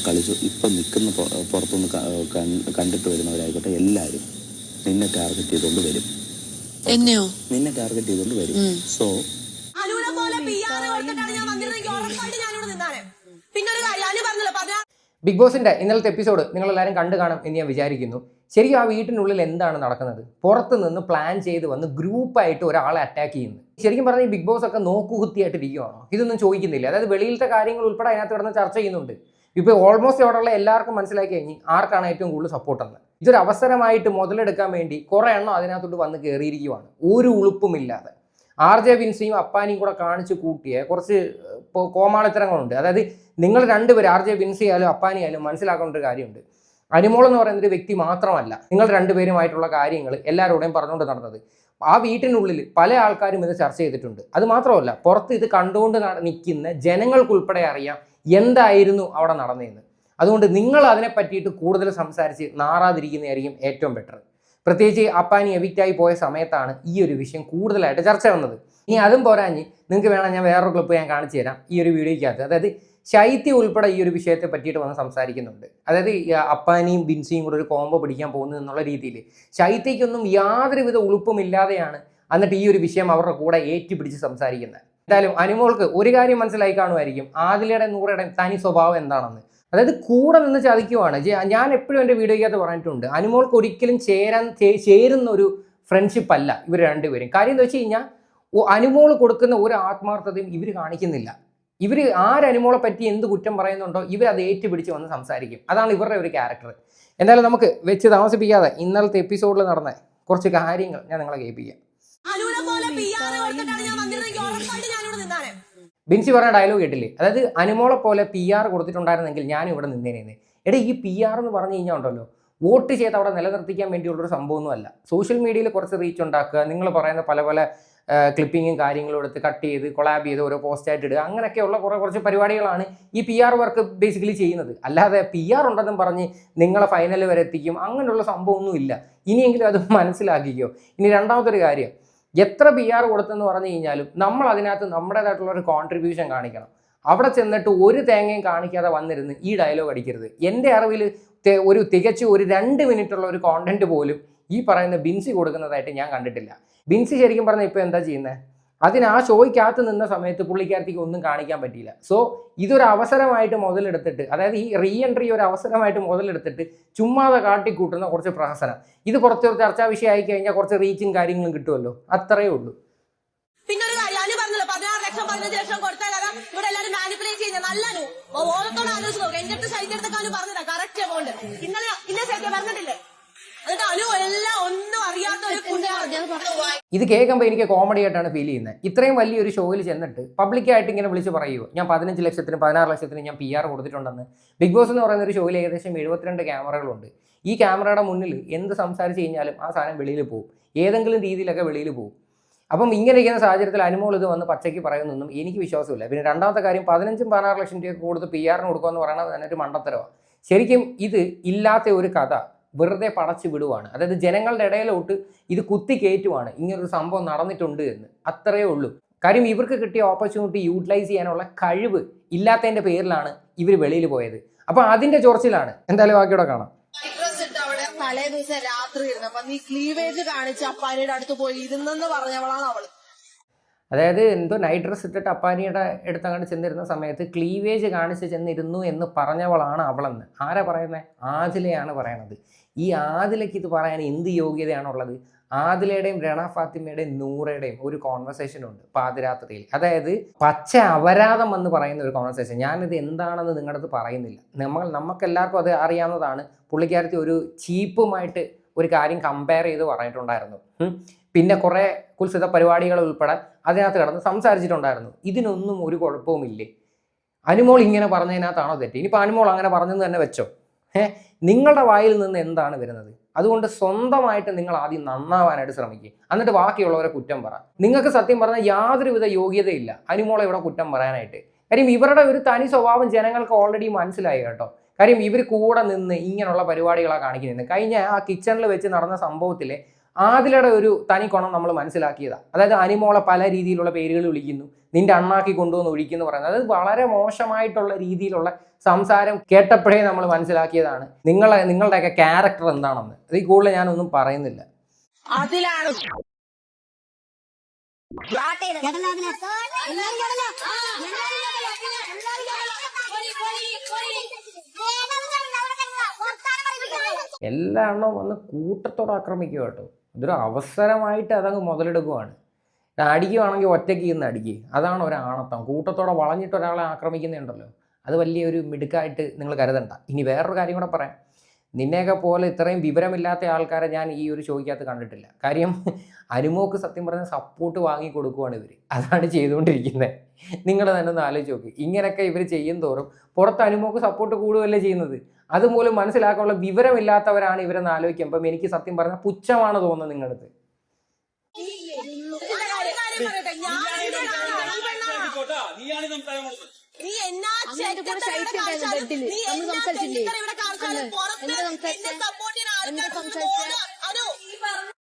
കളിച്ചു. ഇപ്പം നിൽക്കുന്ന പുറത്തുനിന്ന് കണ്ടിട്ട് വരുന്നവരായിക്കോട്ടെ എല്ലാവരും നിന്നെ ടാർഗറ്റ് ചെയ്തുകൊണ്ട് വരും. എന്നെയോ? നിന്നെ ടാർഗറ്റ് ചെയ്തുകൊണ്ട് വരും. സോ ബിഗ് ബോസിന്റെ ഇന്നലത്തെ എപ്പിസോഡ് നിങ്ങൾ എല്ലാവരും കണ്ടു കാണും എന്ന് ഞാൻ വിചാരിക്കുന്നു. ശരിക്കും ആ വീട്ടിനുള്ളിൽ എന്താണ് നടക്കുന്നത്? പുറത്ത് നിന്ന് പ്ലാൻ ചെയ്ത് വന്ന് ഗ്രൂപ്പായിട്ട് ഒരാളെ അറ്റാക്ക് ചെയ്യുന്നു. ശരിക്കും പറഞ്ഞാൽ ഈ ബിഗ് ബോസ് ഒക്കെ നോക്കുകുത്തിയായിട്ട് ഇരിക്കുവാണോ ഇതൊന്നും ചോദിക്കുന്നില്ല. അതായത് വെളിയിലത്തെ കാര്യങ്ങൾ ഉൾപ്പെടെ അതിനകത്ത് കിടന്ന് ചർച്ച ചെയ്യുന്നുണ്ട്. ഇപ്പോൾ ഓൾമോസ്റ്റ് അവിടെയുള്ള എല്ലാവർക്കും മനസ്സിലാക്കി കഴിഞ്ഞ് ആർക്കാണ് ഏറ്റവും കൂടുതൽ സപ്പോർട്ടെന്ന് ഇതൊരു അവസരമായിട്ട് മുതലെടുക്കാൻ വേണ്ടി കുറേ എണ്ണം അതിനകത്തോട്ട് വന്ന് കയറിയിരിക്കുവാണ് ഒരു ഉളുപ്പുമില്ലാതെ. ആർ ജെ വിൻസിയും അപ്പാനിയും കൂടെ കാണിച്ച് കൂട്ടിയ കുറച്ച് കോമാളിത്തരങ്ങളുണ്ട് അതായത് നിങ്ങൾ രണ്ടുപേരും ആർ ജെ വിൻസി ആയാലും അപ്പാനി ആയാലും മനസ്സിലാക്കേണ്ട ഒരു കാര്യമുണ്ട്. അനുമോൾ എന്ന് പറയുന്ന ഒരു വ്യക്തി മാത്രമല്ല നിങ്ങൾ രണ്ടുപേരുമായിട്ടുള്ള കാര്യങ്ങൾ എല്ലാവരോടെയും പറഞ്ഞുകൊണ്ട് നടന്നത്. ആ വീട്ടിനുള്ളിൽ പല ആൾക്കാരും ഇത് ചർച്ച ചെയ്തിട്ടുണ്ട്. അത് മാത്രമല്ല പുറത്ത് ഇത് കണ്ടുകൊണ്ട് നിൽക്കുന്ന ജനങ്ങൾക്കുൾപ്പെടെ അറിയാം എന്തായിരുന്നു അവിടെ നടന്നതെന്ന്. അതുകൊണ്ട് നിങ്ങൾ അതിനെ പറ്റിയിട്ട് കൂടുതൽ സംസാരിച്ച് നാറാതിരിക്കുന്നതായിരിക്കും ഏറ്റവും ബെറ്റർ പ്രത്യേകിച്ച് അപ്പാനി എവിക്റ്റായി പോയ സമയത്താണ് ഈ ഒരു വിഷയം കൂടുതലായിട്ട് ചർച്ച വന്നത്. ഇനി അതും പോരാഞ്ഞ് നിങ്ങൾക്ക് വേണം ഞാൻ വേറൊരു ക്ലിപ്പ് ഞാൻ കാണിച്ചു തരാം ഈ ഒരു വീഡിയോയ്ക്കകത്ത്. അതായത് ശൈത്യ ഉൾപ്പെടെ ഈ ഒരു വിഷയത്തെ പറ്റിയിട്ട് വന്ന് സംസാരിക്കുന്നുണ്ട്. അതായത് അപ്പാനിയും ബിൻസിയും കൂടെ ഒരു കോംബോ പിടിക്കാൻ പോകുന്നു എന്നുള്ള രീതിയിൽ. ശൈത്യയ്ക്കൊന്നും യാതൊരുവിധ ഉളുപ്പുമില്ലാതെയാണ് എന്നിട്ട് ഈ ഒരു വിഷയം അവരുടെ കൂടെ ഏറ്റുപിടിച്ച് സംസാരിക്കുന്നത്. എന്തായാലും അനുമോൾക്ക് ഒരു കാര്യം മനസ്സിലായി കാണുമായിരിക്കും. ആദിലയുടെ നൂറയുടെ തനി സ്വഭാവം എന്താണെന്ന്. അതായത് കൂടെ നിന്ന് ചതിക്കുവാണ്. ഞാൻ എപ്പോഴും എന്റെ വീഡിയോയ്ക്കകത്ത് പറഞ്ഞിട്ടുണ്ട്. അനുമോൾക്ക് ഒരിക്കലും ചേരാൻ ചേരുന്ന ഒരു ഫ്രണ്ട്ഷിപ്പ് അല്ല ഇവർ രണ്ടുപേരും. കാര്യം എന്താ വെച്ച് കഴിഞ്ഞാൽ അനുമോൾ കൊടുക്കുന്ന ഒരു ആത്മാർത്ഥതയും ഇവർ കാണിക്കുന്നില്ല. ഇവർ ആരനുമോളെ പറ്റി എന്ത് കുറ്റം പറയുന്നുണ്ടോ ഇവർ അത് ഏറ്റുപിടിച്ച് വന്ന് സംസാരിക്കും. അതാണ് ഇവരുടെ ഒരു ക്യാരക്ടർ എന്തായാലും നമുക്ക് വെച്ച് താമസിപ്പിക്കാതെ ഇന്നലത്തെ എപ്പിസോഡിൽ നടന്ന കുറച്ച് കാര്യങ്ങൾ ഞാൻ നിങ്ങളെ കേൾപ്പിക്കാം. ബിൻസി പറഞ്ഞ ഡയലോഗ് കേട്ടില്ലേ? അതായത് അനുമോളെ പോലെ പി ആർ കൊടുത്തിട്ടുണ്ടായിരുന്നെങ്കിൽ ഞാൻ ഇവിടെ നിന്നേനെ എടാ ഈ പി ആർ എന്ന് പറഞ്ഞു കഴിഞ്ഞാൽ ഉണ്ടല്ലോ. വോട്ട് ചെയ്ത് അവിടെ നിലനിർത്തിക്കാൻ വേണ്ടിയുള്ള വേണ്ടിയുള്ളൊരു സംഭവമൊന്നുമല്ല. സോഷ്യൽ മീഡിയയിൽ കുറച്ച് റീച്ച് ഉണ്ടാക്കുക നിങ്ങൾ പറയുന്ന പല പല ക്ലിപ്പിങ്ങും കാര്യങ്ങളും എടുത്ത് കട്ട് ചെയ്ത് കൊളാബ് ചെയ്ത് ഓരോ പോസ്റ്റായിട്ട് ഇടുക അങ്ങനെയൊക്കെയുള്ള കുറേ കുറച്ച് പരിപാടികളാണ് ഈ പി ആർ വർക്ക് ബേസിക്കലി ചെയ്യുന്നത്. അല്ലാതെ പി ആർ ഉണ്ടെന്നും പറഞ്ഞ് നിങ്ങളെ ഫൈനൽ വരെ എത്തിക്കും അങ്ങനെയുള്ള സംഭവമൊന്നും ഇല്ല ഇനിയെങ്കിലും അത് മനസ്സിലാക്കിക്കോ. ഇനി രണ്ടാമത്തെ ഒരു കാര്യം. എത്ര പി ആർ കൊടുത്തെന്ന് പറഞ്ഞു കഴിഞ്ഞാലും നമ്മൾ അതിനകത്ത് നമ്മുടേതായിട്ടുള്ള ഒരു കോൺട്രിബ്യൂഷൻ കാണിക്കണം. അവിടെ ചെന്നിട്ട് ഒരു തേങ്ങയും കാണിക്കാതെ വന്നിരുന്ന് ഈ ഡയലോഗ് അടിക്കരുത്. എന്റെ അറിവിൽ ഒരു തികച്ച് ഒരു രണ്ട് മിനിറ്റുള്ള ഒരു കോണ്ടന്റ് പോലും ഈ പറയുന്ന ബിൻസി കൊടുക്കുന്നതായിട്ട് ഞാൻ കണ്ടിട്ടില്ല. ബിൻസി ശരിക്കും പറഞ്ഞാൽ ഇപ്പോൾ എന്താ ചെയ്യുന്നത് അതിന് ആ ഷോയ്ക്കകത്ത് നിന്ന സമയത്ത് പുള്ളിക്കാരത്തേക്ക് ഒന്നും കാണിക്കാൻ പറ്റിയില്ല. സോ ഇതൊരു അവസരമായിട്ട് മുതലെടുത്തിട്ട് അതായത് ഈ റീ എൻട്രി ഒരു അവസരമായിട്ട് മുതലെടുത്തിട്ട് ചുമ്മാതെ കാട്ടിക്കൂട്ടുന്ന കുറച്ച് പ്രഹസനം. ഇത് കുറച്ച് ചർച്ചാ വിഷയമായി കഴിഞ്ഞാൽ കുറച്ച് റീച്ചും കാര്യങ്ങളും കിട്ടുമല്ലോ. അത്രയേ ഉള്ളൂ. പിന്നെ ഒരു കാര്യം ലക്ഷം മാനിപ്പുലേറ്റ് നല്ല ഇന്നലെ ഇന്ന ശൈത്യ പറഞ്ഞിട്ടില്ലേ? എന്നിട്ട് അനു എല്ലാം ഒന്നും അറിയാത്ത ഒരു കുഞ്ഞാണ് ഇത് കേൾക്കുമ്പോൾ എനിക്ക് കോമഡി ആയിട്ടാണ് ഫീൽ ചെയ്യുന്നത്. ഇത്രയും വലിയൊരു ഷോയിൽ ചെന്നിട്ട് പബ്ലിക്കായിട്ട് ഇങ്ങനെ വിളിച്ച് പറയുമോ ഞാൻ പതിനഞ്ച് ലക്ഷത്തിന് പതിനാറ് ലക്ഷത്തിന് ഞാൻ പി ആർ കൊടുത്തിട്ടുണ്ടെന്ന്. ബിഗ് ബോസ് എന്ന് പറയുന്ന ഒരു ഷോയിൽ ഏകദേശം എഴുപത്തിരണ്ട് ക്യാമറകളുണ്ട്. ഈ ക്യാമറയുടെ മുന്നിൽ എന്ത് സംസാരിച്ച് കഴിഞ്ഞാലും ആ സാധനം വെളിയിൽ പോകും. ഏതെങ്കിലും രീതിയിലൊക്കെ വെളിയിൽ പോകും. അപ്പം ഇങ്ങനെ ഇരിക്കുന്ന സാഹചര്യത്തിൽ അനുമോൾ ഇത് വന്ന് പച്ചയ്ക്ക് പറയുന്നൊന്നും എനിക്ക് വിശ്വാസമില്ല. പിന്നെ രണ്ടാമത്തെ കാര്യം പതിനഞ്ചും പതിനാറ് ലക്ഷം രൂപയൊക്കെ കൊടുത്ത് പി ആറിന് കൊടുക്കുക എന്ന് പറയുന്നത് തന്നെ ഒരു മണ്ടത്തരമാണ് ശരിക്കും ഇത് ഇല്ലാത്ത ഒരു കഥ വെറുതെ പടച്ചു വിടുവാണ്. അതായത് ജനങ്ങളുടെ ഇടയിലോട്ട് ഇത് കുത്തി കയറ്റുവാണ്. ഇങ്ങനൊരു സംഭവം നടന്നിട്ടുണ്ട് എന്ന്. അത്രയേ ഉള്ളൂ. കാര്യം ഇവർക്ക് കിട്ടിയ ഓപ്പർച്യൂണിറ്റി യൂട്ടിലൈസ് ചെയ്യാനുള്ള കഴിവ് ഇല്ലാത്തതിന്റെ പേരിലാണ് ഇവർ വെളിയിൽ പോയത്. അപ്പോൾ അതിന്റെ ചോർച്ചയിലാണ് എന്തായാലും ബാക്കിയോടെ കാണാം. തലേ ദിവസം രാത്രി ഇരുന്നു. അപ്പൊ നീ ക്ലീവേജ് കാണിച്ച് അപ്പാനിയുടെ അടുത്ത് പോയി ഇരുന്നെന്ന് പറഞ്ഞവളാണ് അവൾ. അതായത് എന്തോ നൈറ്റ് ഡ്രസ് ഇട്ടിട്ട് അപ്പാനിയുടെ അടുത്തങ്ങോട്ട് ചെന്നിരുന്ന സമയത്ത് ക്ലീവേജ് കാണിച്ച് ചെന്നിരുന്നു എന്ന് പറഞ്ഞവളാണ് അവളെന്ന്. ആരാ പറയുന്നത് ആജിലയാണ് പറയണത്. ഈ ആദിലയ്ക്ക് ഇത് പറയാൻ എന്ത് യോഗ്യതയാണുള്ളത്? ആദിലയുടെയും രണ ഫാത്തിമയുടെയും നൂറയുടെയും ഒരു കോൺവെർസേഷൻ ഉണ്ട് പാതിരാത്രിയിൽ. അതായത് പച്ച അപരാധം എന്ന് പറയുന്ന ഒരു കോൺവെർസേഷൻ ഞാനിത് എന്താണെന്ന് നിങ്ങളുടെ അടുത്ത് പറയുന്നില്ല. നമ്മൾ നമുക്കെല്ലാവർക്കും അത് അറിയാവുന്നതാണ്. പുള്ളിക്കാരത്തി ഒരു ചീപ്പുമായിട്ട് ഒരു കാര്യം കമ്പയർ ചെയ്ത് പറഞ്ഞിട്ടുണ്ടായിരുന്നു. പിന്നെ കുറേ കുൽസിത പരിപാടികൾ ഉൾപ്പെടെ അതിനകത്ത് കിടന്ന് സംസാരിച്ചിട്ടുണ്ടായിരുന്നു. ഇതിനൊന്നും ഒരു കുഴപ്പവുമില്ലേ? അനുമോൾ ഇങ്ങനെ പറഞ്ഞതിനകത്താണോ തെറ്റ്? ഇനിയിപ്പോൾ അനുമോൾ അങ്ങനെ പറഞ്ഞെന്ന് തന്നെ വെച്ചോ? ഏ നിങ്ങളുടെ വായിൽ നിന്ന് എന്താണ് വരുന്നത്? അതുകൊണ്ട് സ്വന്തമായിട്ട് നിങ്ങൾ ആദ്യം നന്നാവാനായിട്ട് ശ്രമിക്കുക എന്നിട്ട് ബാക്കിയുള്ളവരെ കുറ്റം പറ. നിങ്ങൾക്ക് സത്യം പറഞ്ഞാൽ യാതൊരുവിധ യോഗ്യതയില്ല. അനുമോളെ ഇവിടെ കുറ്റം പറയാനായിട്ട്. കാര്യം ഇവരുടെ ഒരു തനി സ്വഭാവം ജനങ്ങൾക്ക് ഓൾറെഡി മനസ്സിലായി കേട്ടോ. കാര്യം ഇവർ കൂടെ നിന്ന് ഇങ്ങനെയുള്ള പരിപാടികളാണ് കാണിക്കുന്നത്. കഴിഞ്ഞ ആ കിച്ചണിൽ വെച്ച് നടന്ന സംഭവത്തിലെ ആദിലയുടെ ഒരു തനി കൊണം നമ്മൾ മനസ്സിലാക്കിയതാണ് അതായത് അനിമോളെ പല രീതിയിലുള്ള പേരുകൾ വിളിക്കുന്നു. നിന്റെ അണ്ണാക്കി കൊണ്ടുവന്ന് ഒഴിക്കുന്നു പറയുന്നത്. അത് വളരെ മോശമായിട്ടുള്ള രീതിയിലുള്ള സംസാരം കേട്ടപ്പോഴേ നമ്മൾ മനസ്സിലാക്കിയതാണ്. നിങ്ങളെ നിങ്ങളുടെയൊക്കെ ക്യാരക്ടർ എന്താണെന്ന്. അതിൽ കൂടുതൽ ഞാനൊന്നും പറയുന്നില്ല. അതിലാണ്. എല്ലാ എണ്ണവും വന്ന് കൂട്ടത്തോടെ ആക്രമിക്കുക കേട്ടോ. ഇതൊരു അവസരമായിട്ട് അതങ്ങ് മുതലെടുക്കുവാണ്. അടിക്കുവാണെങ്കിൽ ഒറ്റയ്ക്ക് ഇന്ന് അടിക്കുക അതാണ് ഒരാണത്തം. കൂട്ടത്തോടെ വളഞ്ഞിട്ട് ഒരാളെ ആക്രമിക്കുന്നുണ്ടല്ലോ. അത് വലിയൊരു മിടുക്കായിട്ട് നിങ്ങൾ കരുതണ്ട. ഇനി വേറൊരു കാര്യം കൂടെ പറയാം. നിന്നെയൊക്കെ പോലെ ഇത്രയും വിവരമില്ലാത്ത ആൾക്കാരെ ഞാൻ ഈ ഒരു ഷോയ്ക്കകത്ത് കണ്ടിട്ടില്ല. കാര്യം അനുമോക്ക് സത്യം പറഞ്ഞ സപ്പോർട്ട് വാങ്ങി കൊടുക്കുവാണ് ഇവർ അതാണ് ചെയ്തുകൊണ്ടിരിക്കുന്നത് നിങ്ങൾ തന്നെ ഒന്ന് ആലോചിച്ച് നോക്ക്. ഇങ്ങനെയൊക്കെ ഇവർ ചെയ്യും തോറും പുറത്ത് അനുമോക്ക് സപ്പോർട്ട് കൂടുകയല്ലേ ചെയ്യുന്നത്? അതുപോലും മനസ്സിലാക്കാനുള്ള വിവരമില്ലാത്തവരാണ് ഇവരെന്ന് ആലോചിക്കുമ്പം എനിക്ക് സത്യം പറഞ്ഞാൽ പുച്ഛമാണ് തോന്നുന്നത് കാണാൻ നീ എന്നാ പറഞ്ഞ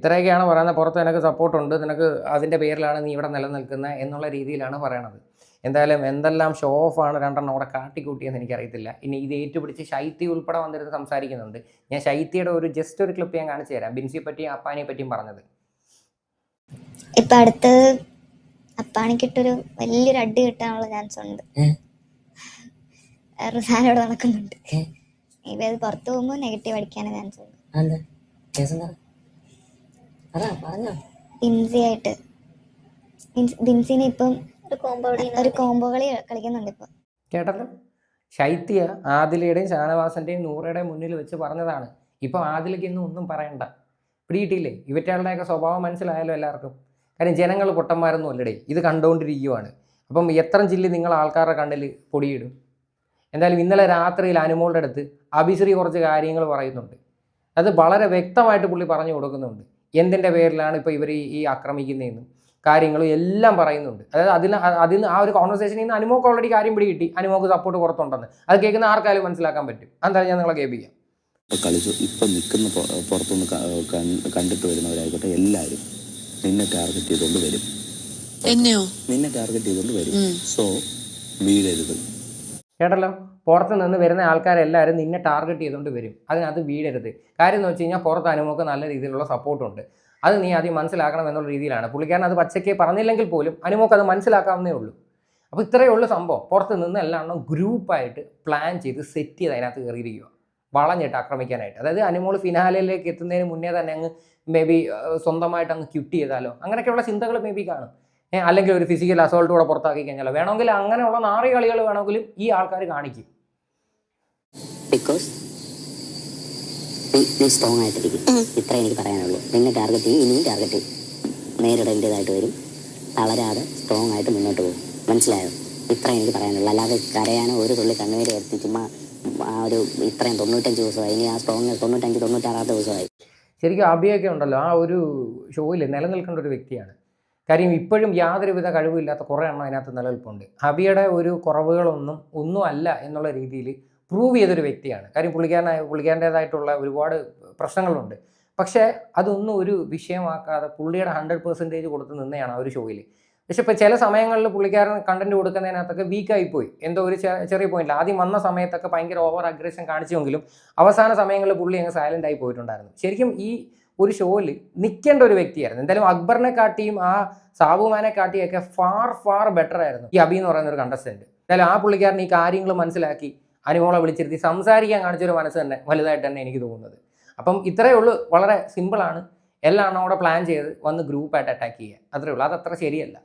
ഇത്രയൊക്കെയാണ് പറയുന്നത്. പുറത്ത് നിനക്ക് സപ്പോർട്ടുണ്ട് നിനക്ക് അതിന്റെ പേരിലാണ് നീ ഇവിടെ നിലനിൽക്കുന്നത് എന്നുള്ള രീതിയിലാണ് പറയണത്. എന്തായാലും എന്തെല്ലാം ഷോ ഓഫാണ് രണ്ടെണ്ണം അവിടെ കാട്ടിക്കൂട്ടിയെന്ന് എനിക്കറിയത്തില്ല. ഇനി ഇത് ഏറ്റുപിടിച്ച് ശൈത്യ ഉൾപ്പെടെ വന്നിരുന്ന് സംസാരിക്കുന്നുണ്ട്. ഞാൻ ശൈത്യയുടെ ഒരു ജസ്റ്റ് ഒരു ക്ലിപ്പ് ഞാൻ കാണിച്ചു തരാം. ബിൻസിയെ പറ്റിയും അപ്പാനെ പറ്റിയും പറഞ്ഞത്. ഇപ്പൊ അടുത്ത് അപ്പാണിക്കിട്ടൊരു വലിയൊരു അടി കിട്ടാനുള്ള ചാൻസ് ഉണ്ട്. വേറൊരു സാധനം ഇവിടെ നടക്കുന്നുണ്ട്. ഇവ അത് പുറത്തു പോകുമ്പോൾ നെഗറ്റീവ് അടിക്കാനും ചാൻസ് ഉണ്ട്. അതെന്താ? കേസ് എന്താ? അതാ പറഞ്ഞോ. ബിൻസി ആയിട്ട് ബിൻസിനെ ഇപ്പം ഒരു കോംബോ കളി കളിക്കുന്നുണ്ട് ഇപ്പൊ. കേട്ടല്ലോ? ശൈത്യ ആദിലയുടെയും ഷാനവാസന്റെയും നൂറയുടെയും മുന്നിൽ വെച്ച് പറഞ്ഞതാണ്. ഇപ്പൊ ആദിലയ്ക്ക് ഇന്നും ഒന്നും പറയണ്ട. പിടിയിട്ടില്ലേ ഇവറ്റകളുടെയൊക്കെ സ്വഭാവം മനസ്സിലായാലോ എല്ലാവർക്കും. കാര്യം ജനങ്ങൾ പൊട്ടന്മാരൊന്നും അല്ലടേ ഇത് കണ്ടുകൊണ്ടിരിക്കുവാണ്. അപ്പം എത്ര ജില്ലി നിങ്ങൾ ആൾക്കാരുടെ കണ്ണിൽ പൊടിയിടും? എന്തായാലും ഇന്നലെ രാത്രിയിൽ അനുമോളുടെ അടുത്ത് അഭിശ്രീ കുറച്ച് കാര്യങ്ങൾ പറയുന്നുണ്ട്. അത് വളരെ വ്യക്തമായിട്ട് പുള്ളി പറഞ്ഞു കൊടുക്കുന്നുണ്ട്. എന്തിന്റെ പേരിലാണ് ഇപ്പോൾ ഇവർ ഈ ആക്രമിക്കുന്നതെന്നും. കാര്യങ്ങളും എല്ലാം പറയുന്നുണ്ട്. അതായത് അതിന് അതിൽ നിന്ന് ആ ഒരു കോൺവെർസേഷനിൽ നിന്ന് അനുമോക്ക് ഓൾറെഡി കാര്യം പിടി കിട്ടി അനുമോക്ക് സപ്പോർട്ട് പുറത്തുണ്ടെന്ന്. അത് കേൾക്കുന്ന ആർക്കായാലും മനസ്സിലാക്കാൻ പറ്റും. എന്തായാലും ഞാൻ നിങ്ങളെ കേൾപ്പിക്കാം. ഇപ്പൊ കളിച്ചു ഇപ്പം നിൽക്കുന്ന പുറത്തുനിന്ന് കണ്ടിട്ട് വരുന്നവരായിക്കോട്ടെ എല്ലാരും നിന്നെ ടാർഗറ്റ് ചെയ്തുകൊണ്ട് വരും. എന്നെയോ? നിന്നെ ടാർഗറ്റ് ചെയ്തുകൊണ്ട് വരും. സോ വീഴരുത്. കേട്ടല്ലോ? പുറത്ത് നിന്ന് വരുന്ന ആൾക്കാരെല്ലാവരും നിന്നെ ടാർഗറ്റ് ചെയ്തുകൊണ്ട് വരും. അതിനകത്ത് വീഴരുത്. കാര്യം എന്ന് വെച്ച് കഴിഞ്ഞാൽ പുറത്ത് അനുമോക്ക് നല്ല രീതിയിലുള്ള സപ്പോർട്ടുണ്ട് അത് നീ ആദ്യം മനസ്സിലാക്കണം എന്നുള്ള രീതിയിലാണ്. പുള്ളിക്കാരൻ അത് പച്ചയ്ക്ക് പറഞ്ഞില്ലെങ്കിൽ പോലും അനുമോക്ക് അത് മനസ്സിലാക്കാവുന്നേ ഉള്ളൂ. അപ്പോൾ ഇത്രയേ ഉള്ളൂ സംഭവം. പുറത്ത് നിന്ന് എല്ലാം ഗ്രൂപ്പായിട്ട് പ്ലാൻ ചെയ്ത് സെറ്റ് ചെയ്ത് അതിനകത്ത് കയറിയിരിക്കുക വളഞ്ഞിട്ട് ആക്രമിക്കാനായിട്ട്. അതായത് അനുമോൾ ഫിനാലയിലേക്ക് എത്തുന്നതിന് മുന്നേ തന്നെ അങ്ങ് മേ ബി സ്വന്തമായിട്ട് അങ്ങ് ക്യുട്ട് ചെയ്താലോ? അങ്ങനെയൊക്കെയുള്ള ചിന്തകൾ മേ ബി കാണും. അല്ലെങ്കിൽ ഒരു ഫിസിക്കൽ അസോൾട്ട് കൂടെ പുറത്താക്കി കഴിഞ്ഞാലോ? വേണമെങ്കിൽ അങ്ങനെയുള്ള നാറി കളികൾ വേണമെങ്കിലും ഈ ആൾക്കാർ കാണിക്കും. ബിക്കോസ് നീ സ്ട്രോങ് ആയിട്ടിരിക്കും. ഇത്ര എനിക്ക് പറയാനുള്ളൂ. നിന്നെ ടാർഗറ്റ് ചെയ്യും ഇനിയും ടാർഗറ്റ് ചെയ്യും നേരിടേണ്ടതായിട്ട് വരും. തളരാതെ സ്ട്രോങ് ആയിട്ട് മുന്നോട്ട് പോകും. മനസ്സിലായോ? ഇത്രയും എനിക്ക് പറയാനുള്ളൂ. അല്ലാതെ കരയാനോ ഒരു തുള്ളി കണ്ണുനീര് എടുത്ത് ചുമ്മാ ആ ഒരു ഇത്രയും തൊണ്ണൂറ്റഞ്ച് ദിവസമായി. ഇനി ആ സ്ട്രോങ് തൊണ്ണൂറ്റഞ്ച് തൊണ്ണൂറ്റാറാമത്തെ ദിവസമായി. ശരിക്കും അഭിയൊക്കെ ഉണ്ടല്ലോ. ആ ഒരു ഷോയിൽ നിലനിൽക്കേണ്ട ഒരു വ്യക്തിയാണ്. കാര്യം ഇപ്പോഴും യാതൊരുവിധ കഴിവില്ലാത്ത കുറേ എണ്ണം അതിനകത്ത് നിലനിൽപ്പുണ്ട്. അഭിയുടെ ഒരു കുറവുകളൊന്നും ഒന്നും അല്ല എന്നുള്ള രീതിയിൽ പ്രൂവ് ചെയ്തൊരു വ്യക്തിയാണ്. കാര്യം പുള്ളിക്കാരനായ പുള്ളിക്കാരന്റേതായിട്ടുള്ള ഒരുപാട് പ്രശ്നങ്ങളുണ്ട്. പക്ഷേ അതൊന്നും ഒരു വിഷയമാക്കാതെ പുള്ളിയുടെ ഹൺഡ്രഡ് പെർസെന്റേജ് കൊടുത്ത് നിന്നെയാണ് ആ ഒരു ഷോയിൽ പക്ഷെ ഇപ്പോൾ ചില സമയങ്ങളിൽ പുള്ളിക്കാരൻ കണ്ടന്റ് കൊടുക്കുന്നതിനകത്തൊക്കെ വീക്കായി പോയി എന്തോ ഒരു ചെറിയ പോയിന്റ് ആദ്യം വന്ന സമയത്തൊക്കെ ഭയങ്കര ഓവർ അഗ്രഷൻ കാണിച്ചെങ്കിലും അവസാന സമയങ്ങളിൽ പുള്ളി അങ്ങ് സൈലന്റ് ആയി പോയിട്ടുണ്ടായിരുന്നു. ശരിക്കും ഈ ഒരു ഷോയിൽ നിൽക്കേണ്ട ഒരു വ്യക്തിയായിരുന്നു. എന്തായാലും അക്ബറിനെ കാട്ടിയും ആ സാബുമാനെ കാട്ടിയൊക്കെ ഫാർ ഫാർ ബെറ്റർ ആയിരുന്നു ഈ അബി എന്ന് പറയുന്ന ഒരു കണ്ടസ്റ്റന്റ് എന്തായാലും ആ പുള്ളിക്കാരൻ ഈ കാര്യങ്ങൾ മനസ്സിലാക്കി അനുമോളെ വിളിച്ചിരുത്തി സംസാരിക്കാൻ കാണിച്ചൊരു മനസ്സ് തന്നെ വലുതായിട്ട് തന്നെ എനിക്ക് തോന്നുന്നത്. അപ്പം ഇത്രയേ ഉള്ളൂ. വളരെ സിമ്പിളാണ് എല്ലാം അവിടെ പ്ലാൻ ചെയ്ത് വന്ന് ഗ്രൂപ്പായിട്ട് അറ്റാക്ക് ചെയ്യുക. അത്രയേ ഉള്ളൂ. അതത്ര ശരിയല്ല.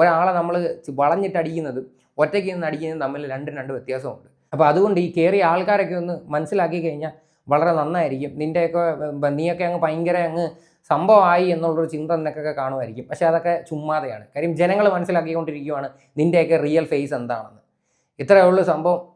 ഒരാളെ നമ്മൾ വളഞ്ഞിട്ട് അടിക്കുന്നത് ഒറ്റയ്ക്ക് നിന്ന് അടിക്കുന്നതും തമ്മിൽ രണ്ടും രണ്ട് വ്യത്യാസമുണ്ട്. അപ്പോൾ അതുകൊണ്ട് ഈ കയറിയ ആൾക്കാരൊക്കെ ഒന്ന് മനസ്സിലാക്കി കഴിഞ്ഞാൽ വളരെ നന്നായിരിക്കും. നിന്റെയൊക്കെ നീയൊക്കെ അങ്ങ് ഭയങ്കര അങ്ങ് സംഭവമായി എന്നുള്ളൊരു ചിന്ത നിനക്കൊക്കെ കാണുമായിരിക്കും. പക്ഷേ അതൊക്കെ ചുമ്മാതെയാണ്. കാര്യം ജനങ്ങൾ മനസ്സിലാക്കിക്കൊണ്ടിരിക്കുകയാണ് നിന്റെയൊക്കെ റിയൽ ഫേസ് എന്താണെന്ന്. ഇത്രയേ ഉള്ളൂ സംഭവം.